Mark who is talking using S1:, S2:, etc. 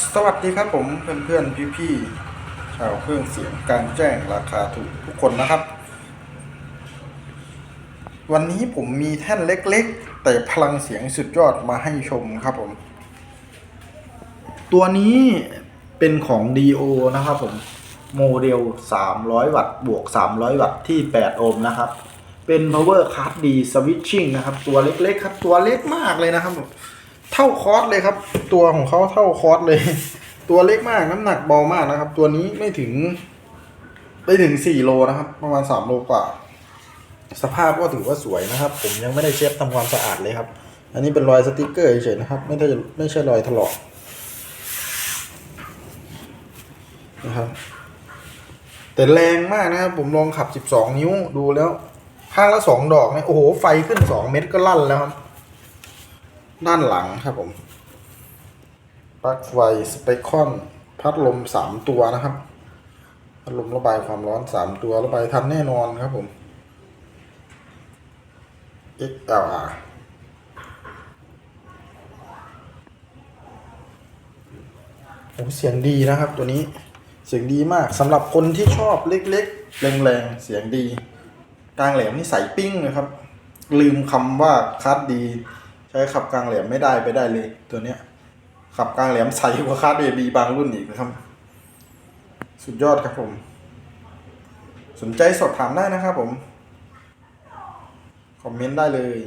S1: สวัสดีครับผมเพื่อนๆพี่ๆชาวเครื่องเสียงการแจ้งราคาถูกทุกคนนะครับ วันนี้ผมมีแท่นเล็กๆ แต่พลังเสียงสุดยอดมาให้ชมครับผม ตัวนี้เป็นของ DO นะครับผมโมเดล 300 วัตต์บวก 300 วัตต์ที่ 8 โอห์มนะครับ เป็น power card D switching นะครับ ตัวเล็กๆ ครับ ตัวเล็กมากเลยนะครับ เท่าคอร์สเลยครับ ตัวของเขาเท่าคอร์สเลย ตัวเล็กมากน้ำหนักเบามากนะครับ ตัวนี้ไม่ถึงไม่ถึง4โลนะครับ ประมาณ3โลกว่า สภาพก็ถือว่าสวยนะครับ ผมยังไม่ได้เช็ดทำความสะอาดเลยครับ อันนี้เป็นรอยสติกเกอร์เฉยๆนะครับ ไม่ได้ไม่ใช่รอยถลอกนะครับแต่แรงมากนะครับผมลองขับ 12 นิ้วดูแล้ว ข้างละ 2 ดอกเนี่ยโอ้โห ไฟขึ้น 2 เม็ดก็ลั่นแล้วครับ ด้านหลังครับผมปลั๊กไฟสเปคอน พัดลม3ตัวนะครับ พัดลมระบายความร้อน3ตัวระบายทันแน่นอนครับผม XLR โอ้เสียงดีนะครับตัวนี้เสียงดีมากสำหรับคนที่ชอบเล็กๆ แรงๆ เสียงดี กลางแหลมนี่ใส่ปิ้งเลยครับ ลืมคำว่าคัดดี ใช้ขับกลางแหลมไม่ได้ไปได้เลยตัวเนี้ย ขับกลางแหลมใส่กว่าคัดเบบีบางรุ่นอีกนะครับ สุดยอดครับผม สนใจสอบถามได้นะครับผม คอมเมนต์ได้เลย